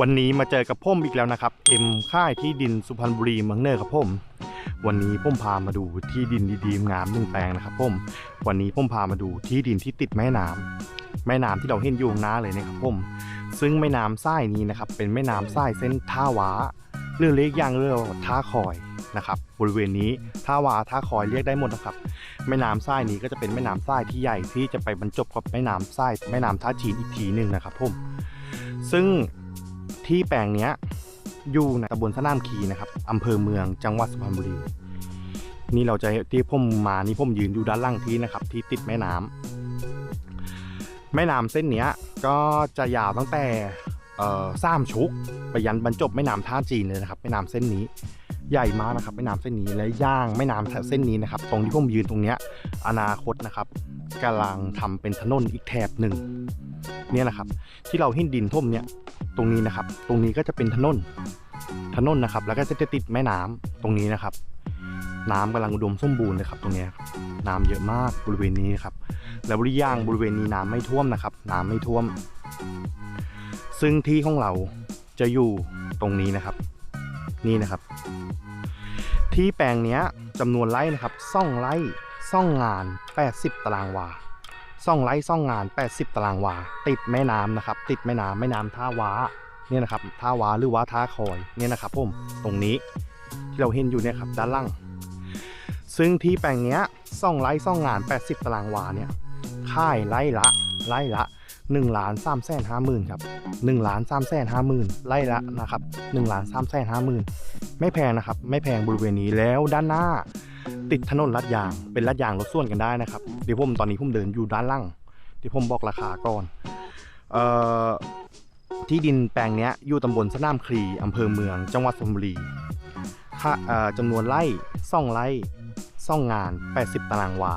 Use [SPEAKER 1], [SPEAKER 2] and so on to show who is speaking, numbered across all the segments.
[SPEAKER 1] วันนี้มาเจอกับพ่มอีกแล้วนะครับ เอ็มค่ายที่ดินสุพรรณบุรีมืองเนอร์ครับพ่มวันนี้พ่มพามาดูที่ดินดีๆงามหนึ่งแปลงนะครับพ่มวันนี้พ่มพามาดูที่ดินที่ติดแม่น้ำแม่น้ำที่เราเห็นอยู่ข้างหน้าเลยนะครับพ่มซึ่งแม่น้ำทรายนี้นะครับ เป็นแม่น้ำทรายเส้นท่าว้าเรือเล็กย่างเรือท่าคอยนะครับบริเวณนี้ท่าวาท่าคอยเรียกได้หมดนะครับ แม่น้ำทรายนี้ก็จะเป็นแม่น้ำทรายที่ใหญ่ที่จะไปบรรจบกับแม่น้ำทรายแม่น้ำท่าจีนอีกทีหนึ่งนะครับผมซึ่ง ที่แปลงนี้อยู่ในตำบลสนามคีนะครับอำเภอเมืองจังหวัดสุพรรณบุรี นี่เราจะที่ผมมานี่ผมยืนอยู่ด้านล่างที่นะครับ ที่ติดแม่น้ำแม่น้ำเส้นเนี้ยก็จะยาวตั้งแต่เอ่อสามชุกไปยันบรรจบแม่น้ำท่าจีนเลยนะครับ แม่น้ำเส้นนี้ ใหญ่มากนะครับแม่น้ำเส้นนี้และย่างแม่น้ำเส้นนี้นะครับ ตรงที่ผมยืนตรงเนี้ยอนาคตนะครับกำลังทำเป็นถนนอีกแถบหนึ่งเนี่ยนะครับ ที่เราหินดินท่มเนี่ยตรงนี้นะครับ ตรงนี้ก็จะเป็นถนนถนนนะครับ แล้วก็จะติดแม่น้ำตรงนี้นะครับ น้ำกำลังอุดมสมบูรณ์เลยครับ ตรงเนี้ยครับน้ำเยอะมากบริเวณนี้นะครับ แล้วบริย่างบริเวณนี้น้ำไม่ท่วมนะครับ น้ำไม่ท่วม ซึ่งที่ของเราจะอยู่ตรงนี้นะครับ นี่นะครับ ที่แปลงเนี้ยจำนวนไร่นะครับซ่องไร่ซ่องงาน 80 ตารางวาซ่องไร่ซ่องงาน 80 ตารางวา ติดแม่น้ำนะครับ ติดแม่น้ำแม่น้ำท่าว้าเนี่ยนะครับท่าว้าหรือว่าท่าคอยเนี่ยนะครับผมตรงนี้ที่เราเห็นอยู่เนี่ยครับด้านล่าง ซึ่งที่แปลงเนี้ยซ่องไร่ซ่องงาน 80 ตารางวาเนี่ยค่ายไร่ละไร่ละ 1ล้าน3แสนห้าหมื่นครับ1ล้าน3แสนห้าหมื่นไร่ละนะครับ1ล้าน3แสนห้าหมื่นไม่แพงนะครับไม่แพงบริเวณนี้แล้วด้านหน้า ติดถนนลาดยางเป็นลาดยางรถส่วนกันได้นะครับเดี๋ยวผมตอนนี้ผมเดินอยู่ด้านล่างเดี๋ยวผมบอกราคาก่อนเอ่อที่ดินแปลงนี้อยู่ตำบลสนามคลีอำเภอเมือง จังหวัดสุพรรณบุรีค่าเอ่อจำนวนไร่ซ่องไร่ซ่องงาน 80 ตารางวา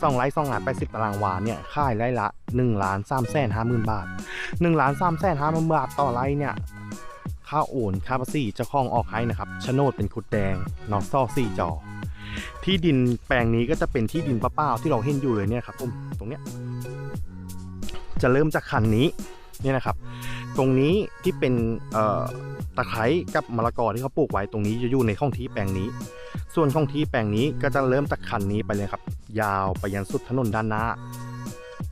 [SPEAKER 1] ซ่องไร่ซ่องงาน80ตารางวาเนี่ยค่ายไร่ละ1ล้าน3แสนห้าหมื่นบาท1ล้าน3แสนห้าหมื่นบาทต่อไร่เนี่ยค่าโอนค่าภาษีเจ้าของออกให้นะครับโฉนดเป็นคุดแดงนอกซ่อสี่จอ ที่ดินแปลงนี้ก็จะเป็นที่ดินเปล่าๆที่เราเห็นอยู่เลยเนี่ยครับผมตรงเนี้ยจะเริ่มจากคันนี้เนี่ยนะครับ ตรงนี้ที่เป็นตะไคร้กับมะละกอที่เขาปลูกไว้ตรงนี้จะอยู่ในข้องที่แปลงนี้ ส่วนข้องที่แปลงนี้ก็จะเริ่มจากคันนี้ไปเลยครับ ยาวไปยันสุดถนนด้านหน้า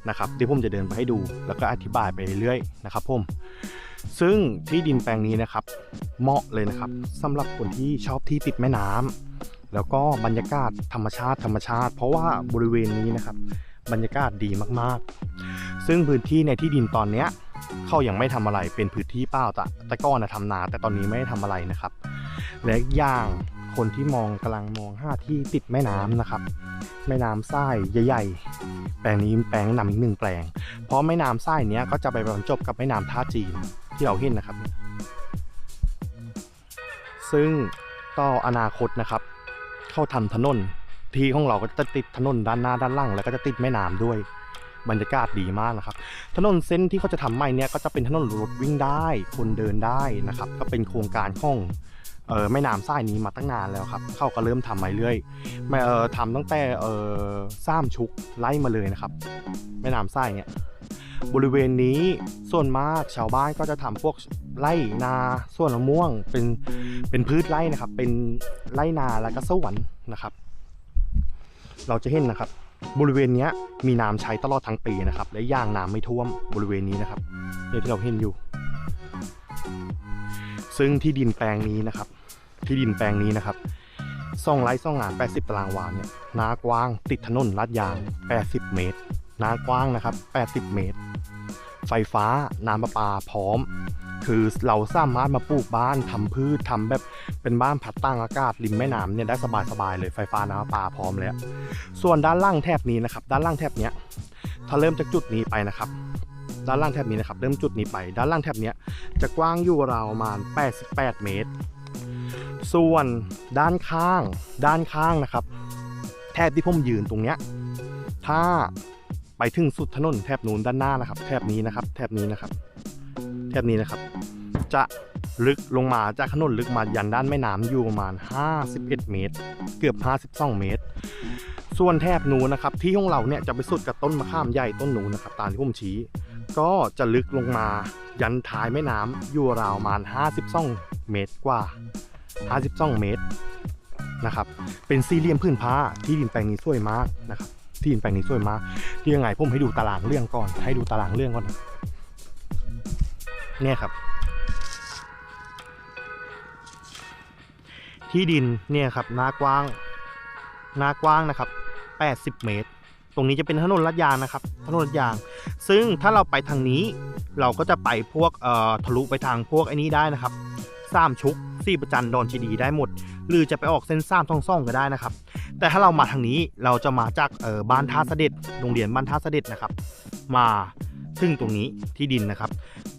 [SPEAKER 1] นะครับเดี๋ยวผมจะเดินไปให้ดู แล้วก็อธิบายไปเรื่อยๆนะครับผมซึ่งที่ดินแปลงนี้นะครับ เหมาะเลยนะครับสำหรับคนที่ชอบที่ติดแม่น้ำแล้วก็บรรยากาศธรรมชาติธรรมชาติ เพราะว่าบริเวณนี้นะครับ บรรยากาศดีมากๆ ซึ่งพื้นที่ในที่ดินตอนเนี้ย เขายังไม่ทำอะไรเป็นพื้นที่เปล่าแต่แต่ก่อนนะทำนา แต่ตอนนี้ไม่ได้ทำอะไรนะครับ และอีกย่างคนที่มองกำลังมองห้าที่ติดแม่น้ำนะครับ แม่น้ำทรายใหญ่ๆ แปลงนี้แปลงนำอีกหนึ่งแปลง เพราะแม่น้ำทรายเนี้ยก็จะไปบรรจบกับแม่น้ำท่าจีนที่เราเห็นนะครับ ซึ่งต่ออนาคตนะครับ เข้าทำถนนที่ของเราก็จะติดถนนด้านหน้าด้านล่างแล้วก็จะติดแม่น้ำด้วย บรรยากาศดีมากนะครับ ถนนเส้นที่เขาจะทำใหม่เนี่ยก็จะเป็นถนนรถวิ่งได้ คนเดินได้นะครับ ก็เป็นโครงการของเออแม่น้ำทรายนี้มาตั้งนานแล้วครับ เขาก็เริ่มทำมาเรื่อยไม่เออทำตั้งแต่เออซ้ามชุกไล่มาเลยนะครับ แม่น้ำทรายเนี่ยบริเวณนี้ส่วนมากชาวบ้านก็จะทำพวกไร่นาส่วนมะม่วงเป็นเป็นพืชไร่นะครับ เป็นไร่นาแล้วก็สวนนะครับ เราจะเห็นนะครับ บริเวณนี้มีน้ำใช้ตลอดทั้งปีนะครับ และย่างน้ำไม่ท่วมบริเวณนี้นะครับเนี่ยที่เราเห็นอยู่ ซึ่งที่ดินแปลงนี้นะครับ ที่ดินแปลงนี้นะครับซ่องไร่ซ่องงาน 80 ตารางวาเนี่ยนากว้าง ติดถนนลาดยาง 80 เมตรนากว้างนะครับ 80 เมตร ไฟฟ้าน้ำประปาพร้อม คือเราสามารถมาปลูกบ้านทำพืชทำแบบเป็นบ้านพัดตั้งอากาศริมแม่น้ำเนี่ยได้สบายๆเลยไฟฟ้าน้ำประปาพร้อมเลยส่วนด้านล่างแถบนี้นะครับ ด้านล่างแถบเนี้ยถ้าเริ่มจากจุดนี้ไปนะครับ ด้านล่างแถบนี้นะครับ เริ่มจุดนี้ไป ด้านล่างแถบเนี้ยจะกว้างอยู่ราวประมาณ 88 เมตร ส่วนด้านข้าง ด้านข้างนะครับ แถบที่ผมยืนตรงเนี้ยถ้าไปถึงสุดถนนแถบนู้นด้านหน้านะครับ แถบนี้นะครับ แถบนี้นะครับ แถบนี้นะครับ จะลึกลงมาจากถนนลึกมายันด้านแม่น้ำอยู่ประมาณ 51 เมตร เกือบ 52 เมตร ส่วนแถบนูนะครับ ที่ของเราเนี่ยจะไปสุดกับต้นมะขามใหญ่ต้นนูนะครับตามที่ผมชี้ ก็จะลึกลงมายันท้ายแม่น้ำอยู่ราวประมาณ 52 เมตรกว่า 52 เมตรนะครับ เป็นสี่เหลี่ยมพื้นผ้าที่ดินแปลงนี้สวยมากนะครับ ที่ดินแปลงนี้สวยมากที่ยังไงผมให้ดูตารางเรื่องก่อน ให้ดูตารางเรื่องก่อน เนี่ยครับ ที่ดินเนี่ยครับหน้ากว้างหน้ากว้างนะครับ 80 เมตร ตรงนี้จะเป็นถนนลาดยางนะครับ ถนนลาดยาง ซึ่งถ้าเราไปทางนี้เราก็จะไปพวกเอ่อทะลุไปทางพวกไอ้นี้ได้นะครับสามชุกสี่ประจันดอนชีดีได้หมด หรือจะไปออกเส้นสามท่องซ่องก็ได้นะครับ แต่ถ้าเรามาทางนี้เราจะมาจากเอ่อบ้านท่าเสด็จโรงเรียนบ้านท่าเสด็จนะครับ มาซึ่งตรงนี้ที่ดินนะครับ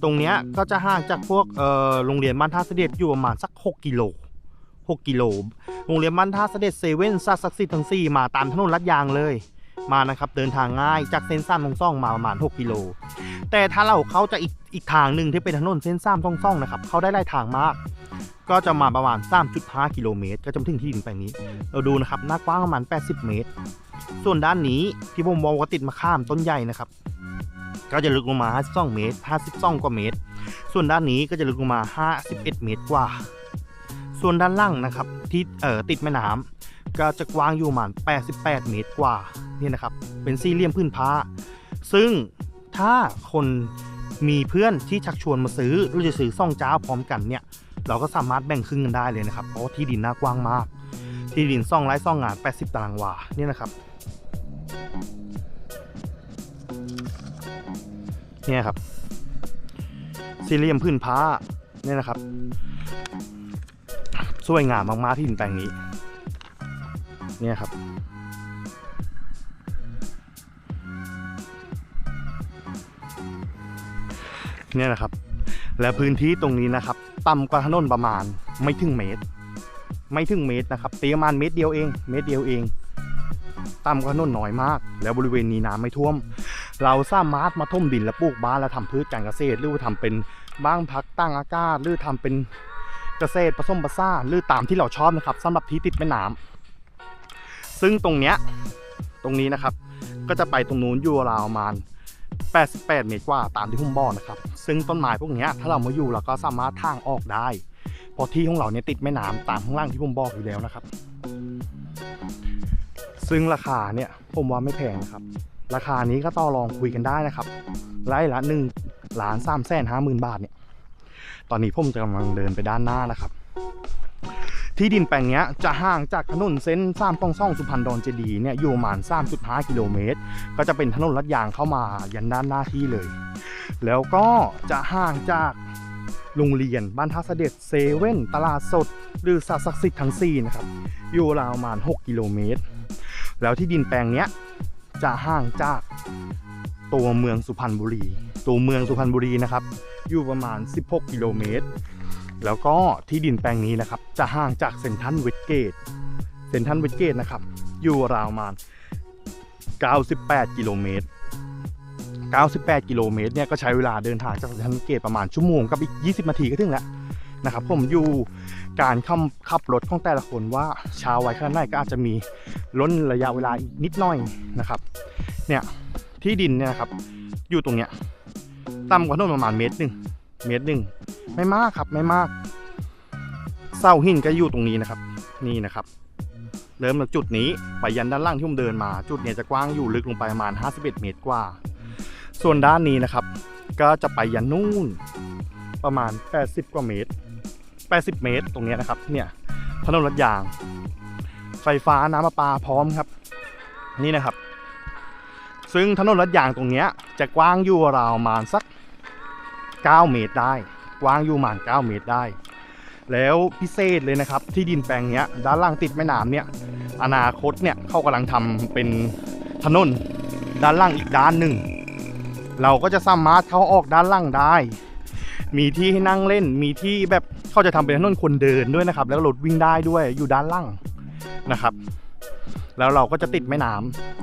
[SPEAKER 1] ตรงเนี้ยก็จะห่างจากพวกเอ่อโรงเรียนบ้านท่าเสด็จอยู่ประมาณสัก 6 กิโล 6 กิโล โรงเรียนบ้านท่าเสด็จเซเว่นซักซักซิทั้งสี่มาตามถนนลัดยางเลย มานะครับเดินทางง่ายจากเส้นสามทองซ่องมาประมาณ 6 กิโล แต่ถ้าเราเข้าจะอีกอีกทางหนึ่งที่เป็นถนนเส้นสามทองซ่องนะครับเขาได้ไล่ทางมาก ก็จะมาประมาณ 3.5 กิโลเมตร ก็จะถึงที่ดินแปลงนี้ เราดูนะครับหน้ากว้างประมาณ 80 เมตร ส่วนด้านนี้ที่ผมมองว่าติดมะข้ามต้นใหญ่นะครับ ก็จะลึกลงมา 52 เมตร 52 กว่าเมตร ส่วนด้านนี้ก็จะลึกลงมา 51 เมตรกว่า ส่วนด้านล่างนะครับที่เอ่อติดแม่น้ำก็จะกว้างอยู่ประมาณ 88 เมตรกว่านี่นะครับ เป็นสี่เหลี่ยมพื้นผ้า ซึ่งถ้าคนมีเพื่อนที่ชักชวนมาซื้อหรือจะซื้อซ่องเจ้าพร้อมกันเนี่ย เราก็สามารถแบ่งครึ่งกันได้เลยนะครับ เพราะที่ดินน่ากว้างมาก ที่ดินซ่องไร่ซ่องงาน 80 ตารางวาเนี่ยนะครับ เนี่ยครับสี่เหลี่ยมพื้นผ้าเนี่ยนะครับ สวยงามมากๆที่ดินแปลงนี้ เนี่ยครับ เนี่ยนะครับ และพื้นที่ตรงนี้นะครับ ต่ำกว่าถนนประมาณไม่ถึงเมตร ไม่ถึงเมตรนะครับตีประมาณเมตรเดียวเอง เมตรเดียวเอง ต่ำกว่าถนนน้อยมาก แล้วบริเวณนี้น้ำไม่ท่วม เราสามารถมาท่มดินและปลูกบ้านและทำพืชการเกษตร หรือว่าทำเป็นบ้างพักตั้งอากาศ หรือทำเป็นเกษตรผสมผสานหรือตามที่เราชอบนะครับสำหรับที่ติดแม่น้ำซึ่งตรงเนี้ยตรงนี้นะครับ ก็จะไปตรงนู้นอยู่ราวประมาณ 88 เมตรกว่าตามที่ผมบอกนะครับ ซึ่งต้นไม้พวกนี้ถ้าเรามาอยู่เราก็สามารถทางออกได้เพราะที่ของเราเนี่ยติดแม่น้ำตามข้างล่างที่ผมบอกอยู่แล้วนะครับ ซึ่งราคาเนี่ยผมว่าไม่แพงนะครับ ราคานี้ก็ต่อรองคุยกันได้นะครับไร่ละ1ล้าน3แสนห้าหมื่นบาทเนี่ย ตอนนี้ผมจะกำลังเดินไปด้านหน้านะครับ ที่ดินแปลงนี้จะห่างจากถนนเส้นสามตองซ่องสุพรรณดอนเจดีย์เนี่ยอยู่ประมาณ 3.5 กิโลเมตร ก็จะเป็นถนนลัดยางเข้ามายันด้านหน้าที่เลย แล้วก็จะห่างจากโรงเรียนบ้านท่าเสด็จเซเว่นตลาดสด หรือสัตว์ศักดิ์สิทธิ์ทั้งสี่นะครับ อยู่ราวประมาณ 6 กิโลเมตร แล้วที่ดินแปลงนี้ จะห่างจากตัวเมืองสุพรรณบุรี ตัวเมืองสุพรรณบุรีนะครับ อยู่ประมาณ 16 กิโลเมตร แล้วก็ที่ดินแปลงนี้นะครับ จะห่างจากเซนทรัลเวสเกต เซนทรัลเวสเกตนะครับ อยู่ราวประมาณ 98 กิโลเมตร 98 กิโลเมตรเนี่ยก็ใช้เวลาเดินทางจากเซนทรัลเวสเกตประมาณชั่วโมงกับอีก 20 นาทีก็ถึงแล้ว นะครับผมอยู่การขับขับรถของแต่ละคนว่าชาวไวขนาดไหนก็อาจจะมีล้นระยะเวลาอีกนิดหน่อยนะครับเนี่ยที่ดินเนี่ยนะครับอยู่ตรงเนี้ยต่ำกว่าถนนประมาณเมตรหนึ่งเมตรหนึ่งไม่มากครับไม่มากเสาหินก็อยู่ตรงนี้นะครับ นี่นะครับเริ่มจากจุดนี้ไปยันด้านล่างที่ผมเดินมา จุดเนี้ยจะกว้างอยู่ลึกลงไปประมาณ 51 เมตรกว่า ส่วนด้านนี้นะครับ ก็จะไปยันนู่นประมาณ 80 กว่าเมตร 80 เมตรตรงนี้นะครับ เนี่ยถนนรถยาง ไฟฟ้าน้ำประปาพร้อมครับ นี่นะครับ ซึ่งถนนรถยางตรงนี้จะกว้างอยู่ราวประมาณสัก 9 เมตรได้ กว้างอยู่ประมาณ 9 เมตรได้ แล้วพิเศษเลยนะครับ ที่ดินแปลงนี้ด้านล่างติดแม่น้ำเนี่ย อนาคตเนี่ยเขากำลังทำเป็นถนนด้านล่างอีกด้านหนึ่ง เราก็จะสามารถเข้าออกด้านล่างได้ มีที่ให้นั่งเล่น มีที่แบบ เขาจะทำเป็นถนนคนเดินด้วยนะครับ แล้วรถวิ่งได้ด้วยอยู่ด้านล่างนะครับ แล้วเราก็จะติดแม่น้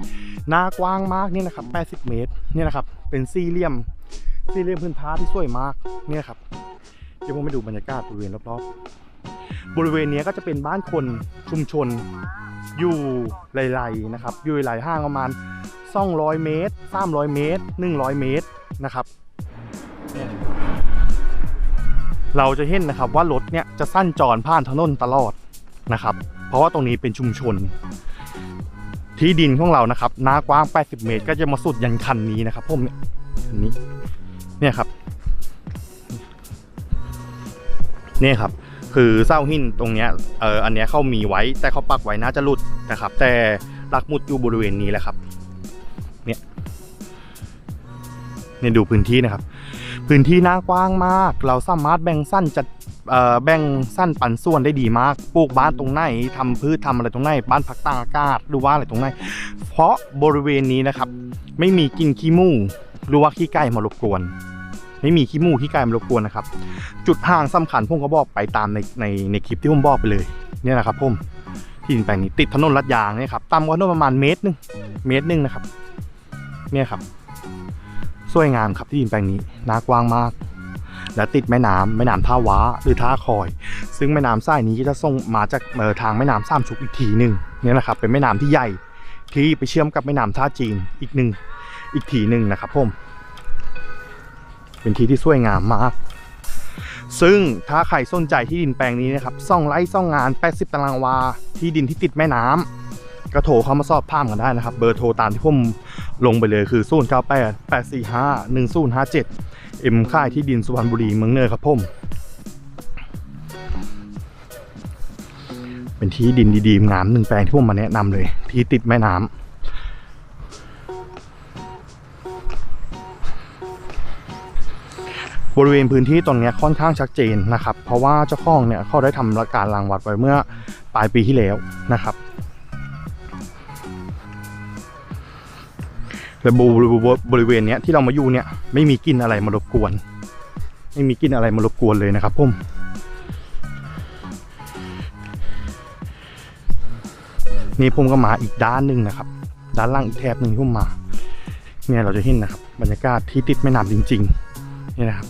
[SPEAKER 1] ำหน้ากว้างมากนี่นะครับ 80 เมตรเนี่ยนะครับ เป็นสี่เหลี่ยมสี่เหลี่ยมพื้นผ้าที่สวยมากเนี่ยครับเดี๋ยวผมไปดูบรรยากาศบริเวณรอบๆบริเวณนี้ก็จะเป็นบ้านคนชุมชนอยู่ไล่ๆนะครับ อยู่ไล่ๆห้างประมาณ 200 เมตร 300 เมตร 100 เมตรนะครับ เราจะเห็นนะครับว่ารถเนี่ยจะสั้นจรผ่านถนนตลอดนะครับ เพราะว่าตรงนี้เป็นชุมชน ที่ดินของเรานะครับหน้ากว้าง 80 เมตร ก็จะมาสุดยันคันนี้นะครับผมเนี่ยคันนี้เนี่ยครับเนี่ยครับ คือเส้าหินตรงเนี้ยเอออันเนี้ยเขามีไว้แต่เขาปักไว้น่าจะหลุดนะครับ แต่หลักมุดอยู่บริเวณนี้แหละครับ เนี่ยเนี่ยดูพื้นที่นะครับ พื้นที่หน้ากว้างมาก เราสามารถแบ่งสั้นจัดแบ่งสั้นปันส่วนได้ดีมากปลูกบ้านตรงไหนทำพืชทำอะไรตรงไหนบ้านพักตากอากาศหรือว่าอะไรตรงไหน เพราะบริเวณนี้นะครับ ไม่มีกินขี้มูกหรือว่าขี้ไก่มารบกวน ไม่มีขี้มูกขี้ไก่มารบกวนนะครับ จุดห่างสำคัญผมก็บอกไปตามในในในคลิปที่ผมบอกไปเลยเนี่ยนะครับผมที่ดินแปลงนี้ติดถนนลัดยางเนี่ยครับต่ำกว่าถนนประมาณเมตรหนึงเมตรหนึงนะครับ เนี่ยครับ สวยงามครับที่ดินแปลงนี้นากว้างมาก และติดแม่น้ำแม่น้ำท่าว้าหรือท่าคอย ซึ่งแม่น้ำสายนี้จะส่งมาจากเอ่อทางแม่น้ำสามชุกอีกทีหนึ่งเนี่ยนะครับเป็นแม่น้ำที่ใหญ่ที่ไปเชื่อมกับแม่น้ำท่าจีนอีกหนึ่งอีกทีหนึ่งนะครับผมเป็นที่ที่สวยงามมาก ซึ่งถ้าใครสนใจที่ดินแปลงนี้นะครับซ่องไร่ซ่องงาน 80 ตารางวา ที่ดินที่ติดแม่น้ำ ก็โทรเข้ามาสอบถามกันได้นะครับ เบอร์โทรตามที่ผมลงไปเลยคือ 0 9 8 8 4 5 1 0 5 7เอ็มค่ายที่ดินสุพรรณบุรีเมืองเนยครับผมเป็นที่ดินดีๆงามหนึ่งแปลงที่ผมมาแนะนำเลย ที่ติดแม่น้ำบริเวณพื้นที่ตรงนี้ค่อนข้างชัดเจนนะครับ เพราะว่าเจ้าของเนี่ยเขาได้ทำการรางวัดไว้เมื่อปลายปีที่แล้วนะครับ และบริบริเวณเนี้ยที่เรามาอยู่เนี่ยไม่มีกลิ่นอะไรมารบกวน ไม่มีกลิ่นอะไรมารบกวนเลยนะครับผมนี่ผมก็มาอีกด้านหนึ่งนะครับ ด้านล่างอีกแถบหนึ่งที่ผมมา เนี่ยเราจะเห็นนะครับ บรรยากาศที่ติดแม่น้ำจริงๆนี่นะครับ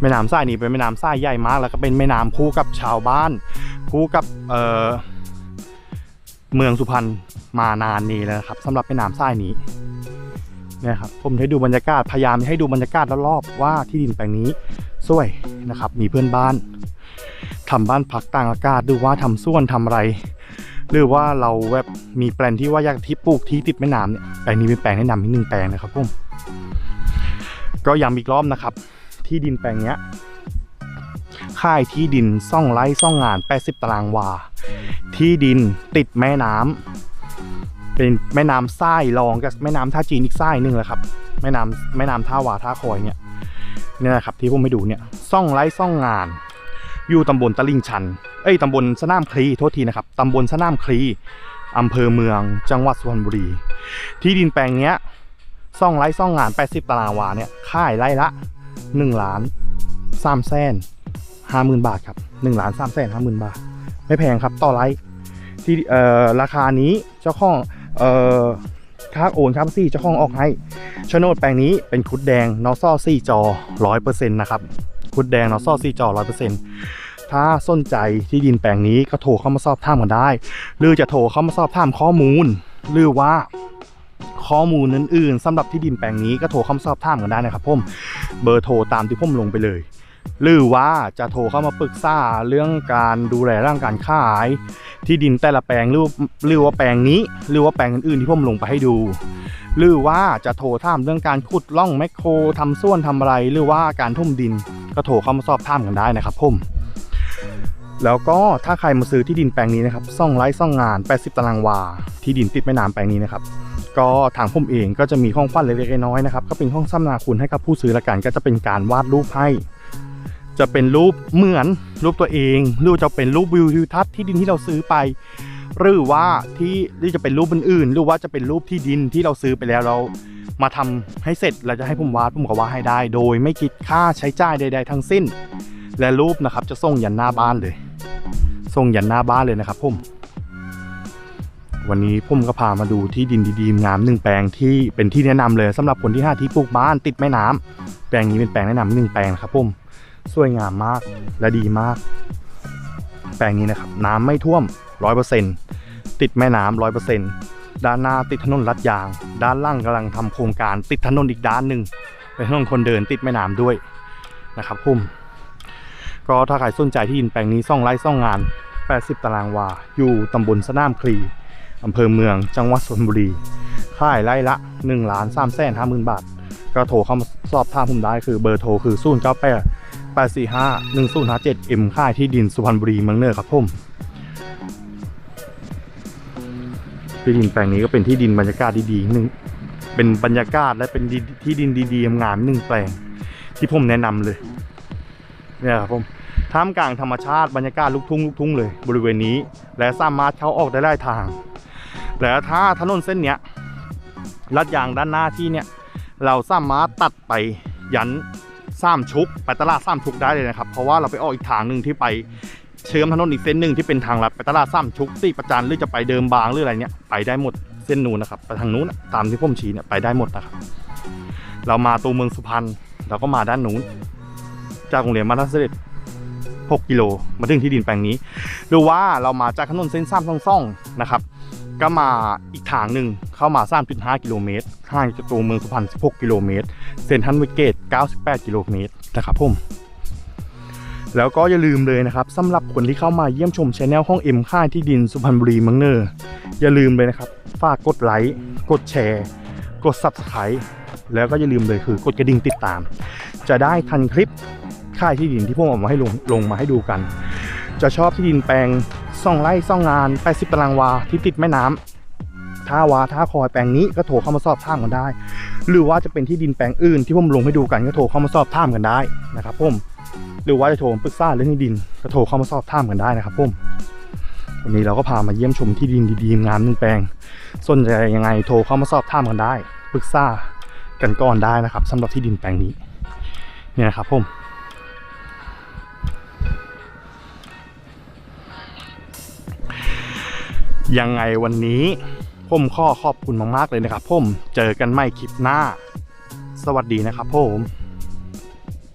[SPEAKER 1] แม่น้ำทรายนี่เป็นแม่น้ำทรายใหญ่มาก แล้วก็เป็นแม่น้ำคู่กับชาวบ้าน คู่กับเเมืองสุพรรณ มานานนี้แล้วครับสำหรับแม่น้ำทรายนี้เนี่ยครับผมให้ดูบรรยากาศพยายามให้ดูบรรยากาศรอบๆว่าที่ดินแปลงนี้สวยนะครับ มีเพื่อนบ้านทำบ้านพักต่างอากาศหรือว่าทำส่วนทำอะไร หรือว่าเราแบบมีแปลนที่ว่าอยากที่ปลูกที่ติดแม่น้ำเนี่ยแปลงนี้เป็นแปลงแนะนำอีกหนึ่งแปลงนะครับผมก็ย้ำอีกรอบนะครับ ที่ดินแปลงเนี้ยค่ายที่ดินซ่องไร่ซ่องงาน 80 ตารางวา ที่ดินติดแม่น้ำ เป็นแม่น้ำทรายรองกับแม่น้ำท่าจีนอีกทรายหนึ่งแหละครับแม่น้ำแม่น้ำท่าวาท่าคอยเนี่ยนี่นะครับที่ผมไปดูเนี่ยซ่องไร่ซ่องงาน อยู่ตำบลตลิ่งชัน เอ้ยตำบลสนามคลีโทษทีนะครับตำบลสนามคลีอำเภอเมืองจังหวัดสุพรรณบุรี ที่ดินแปลงเนี้ยซ่องไร่ซ่องงาน 80 ตารางวาเนี่ยค่ายไร่ละ1ล้าน3แสนห้าหมื่นบาทครับ1ล้าน3แสนห้าหมื่นบาท ไม่แพงครับต่อไร่ที่เอ่อราคานี้เจ้าของ เอ่อค่าโอนค่าภาษีเจ้าของออกให้โนดแปลงนี้เป็นคุดแดงนอซ่อซี่จอร้อยเปอร์เซ็นต์นะครับคุดแดงนอซ่อซี่จอร้อยเปอร์เซ็นต์ถ้าสนใจที่ดินแปลงนี้ก็โทรเข้ามาสอบถามกันได้ หรือจะโทรเข้ามาสอบถามข้อมูล หรือว่าข้อมูลอื่นๆสำหรับที่ดินแปลงนี้ก็โทรเข้ามาสอบถามกันได้นะครับผมเบอร์โทรตามที่ผมลงไปเลย หรือว่าจะโทรเข้ามาปรึกษาเรื่องการดูแลร่างการขาย ที่ดินแต่ละแปลงหรือหรือว่าแปลงนี้ หรือว่าแปลงอื่นๆที่ผมลงไปให้ดู หรือว่าจะโทรถามเรื่องการขุดล่องแมคโครทำส่วนทำอะไรหรือว่าการทุ่มดิน ก็โทรเข้ามาสอบถามกันได้นะครับผมแล้วก็ถ้าใครมาซื้อที่ดินแปลงนี้นะครับซ่องไร่ซ่องงาน 80 ตารางวา ที่ดินติดแม่น้ำแปลงนี้นะครับก็ทางผมเองก็จะมีห้องฟันเล็กๆน้อยๆนะครับก็เป็นห้องสัมมนาคุณให้กับผู้ซื้อละกันก็จะเป็นการวาดรูปให้ จะเป็นรูปเหมือนรูปตัวเองหรือจะเป็นรูปวิวทิวทัศน์ที่ดินที่เราซื้อไป หรือว่าที่หรือจะเป็นรูปอื่นๆหรือว่าจะเป็นรูปที่ดินที่เราซื้อไปแล้วเรามาทำให้เสร็จเราจะให้ผมวาดผมก็วาดให้ได้ โดยไม่คิดค่าใช้จ่ายใด ๆ ทั้งสิ้น และรูปนะครับจะส่งยันหน้าบ้านเลย ส่งยันหน้าบ้านเลยนะครับผมวันนี้ผมก็พามาดูที่ดินดีๆงามหนึ่งแปลงที่เป็นที่แนะนำเลยสำหรับคนที่หาที่ปลูกบ้านติดแม่น้ำแปลงนี้เป็นแปลงแนะนำหนึ่งแปลงนะครับผม สวยงามมากและดีมาก แปลงนี้นะครับ น้ำไม่ท่วมร้อยเปอร์เซ็นติดแม่น้ำร้อยเปอร์เซ็นด้านหน้าติดถนนลัดยาง ด้านล่างกำลังทำโครงการติดถนนอีกด้านหนึ่งเป็นถนนคนเดินติดแม่น้ำด้วยนะครับผมก็ถ้าใครสนใจที่ดินแปลงนี้ซ่องไร่ซ่องงาน 80 ตารางวา อยู่ตำบลสนามคลีอำเภอเมือง จังหวัดชลบุรี ค่ายไร่ละ1ล้าน3แสน5หมื่นบาท ก็โทรเข้ามาสอบถามผมได้คือเบอร์โทรคือ 0 9 8 8 4 5 1 0 5 7 M ค่ายที่ดินสุพรรณบุรีเมืองเนอร์ครับผมที่ดินแปลงนี้ก็เป็นที่ดินบรรยากาศดีๆหนึ่งเป็นบรรยากาศและเป็นที่ดินดีๆงามหนึ่งแปลง ที่ผมแนะนำเลยเนี่ยครับผมท่ามกลางธรรมชาติบรรยากาศลูกทุ่งลูกทุ่งเลยบริเวณนี้ และสามารถเข้าออกได้หลายทาง แล้วถ้าถนนเส้นเนี้ยลัดยางด้านหน้าที่เนี่ยเราสามารถตัดไปยัน สามชุก ไปตลาดสามชุกได้เลยนะครับ เพราะว่าเราไปออกอีกทางหนึ่งที่ไปเชื่อมถนนอีกเส้นหนึ่งที่เป็นทางลัดไปตลาดสามชุกสี่ประจันหรือจะไปเดิมบางหรืออะไรเนี่ยไปได้หมดเส้นนู้นนะครับไปทางนู้นตามที่ผมชี้เนี่ยไปได้หมดนะครับ เรามาตัวเมืองสุพรรณเราก็มาด้านนู้น จากโรงเรียนมาทัศเสด็จ6กิโลมาถึงที่ดินแปลงนี้หรือว่าเรามาจากถนนเส้นซ้ำซ่องๆนะครับก็มาอีกทางหนึ่งเข้ามา 3.5 กิโลเมตรห่างจากตัวเมืองสุพรรณ 16 กิโลเมตร เซนทันเวสเกต 98 กิโลเมตรนะครับผมแล้วก็อย่าลืมเลยนะครับสำหรับคนที่เข้ามาเยี่ยมชมช anel ห้องเอ็มค่ายที่ดินสุพรรณบุรีมังเนอร์ อย่าลืมเลยนะครับ ฝากกดไลค์ กดแชร์ กด subscribe แล้วก็อย่าลืมเลยคือกดกระดิ่งติดตาม จะได้ทันคลิปค่ายที่ดินที่พวกผมเอามาให้ลงลงมาให้ดูกัน จะชอบที่ดินแปลงซ่องไร่ซ่องงาน 80 ตารางวาที่ติดแม่น้ำ ท่าวาท่าคอยแปลงนี้ก็โทรเข้ามาสอบถามกันได้ หรือว่าจะเป็นที่ดินแปลงอื่นที่ผมลงให้ดูกันก็โทรเข้ามาสอบถามกันได้นะครับผมหรือว่าจะโทรปรึกษาเรื่องที่ดินก็โทรเข้ามาสอบถามกันได้นะครับผมวันนี้เราก็พามาเยี่ยมชมที่ดินดีๆงามหนึ่งแปลงสนใจยังไงโทรเข้ามาสอบถามกันได้ปรึกษากันก่อนได้นะครับสำหรับที่ดินแปลงนี้เนี่ยนะครับผมยังไงวันนี้ ผมขอขอบคุณมากๆเลยนะครับผมเจอกันใหม่คลิปหน้า สวัสดีนะครับผม